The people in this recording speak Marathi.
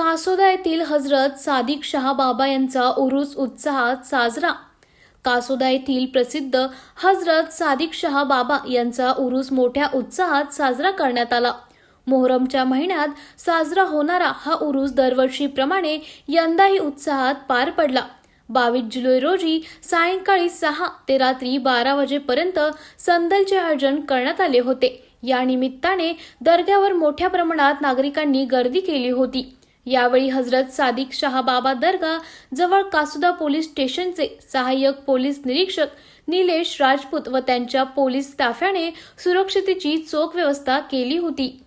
कासोदा येथील हजरत सादिक शहा बाबा यांचा उरुस उत्साहात साजरा. कासोदा येथील प्रसिद्ध हजरत सादिक शहा बाबा यांचा उरुस मोठ्या उत्साहात साजरा करण्यात आला. मोहरमच्या महिन्यात साजरा होणारा हा उरुस दरवर्षीप्रमाणे यंदाही उत्साहात पार पडला. बावीस जुलै रोजी सायंकाळी सहा ते रात्री बारा वाजेपर्यंत संदलचे आयोजन करण्यात आले होते. या निमित्ताने दर्ग्यावर मोठ्या प्रमाणात नागरिकांनी गर्दी केली होती. यावेळी हजरत सादिक शहाबाबा दर्गा जवळ कासुदा पोलीस स्टेशनचे सहाय्यक पोलीस निरीक्षक निलेश राजपूत व त्यांच्या पोलीस ताफ्याने सुरक्षितेची चोख व्यवस्था केली होती.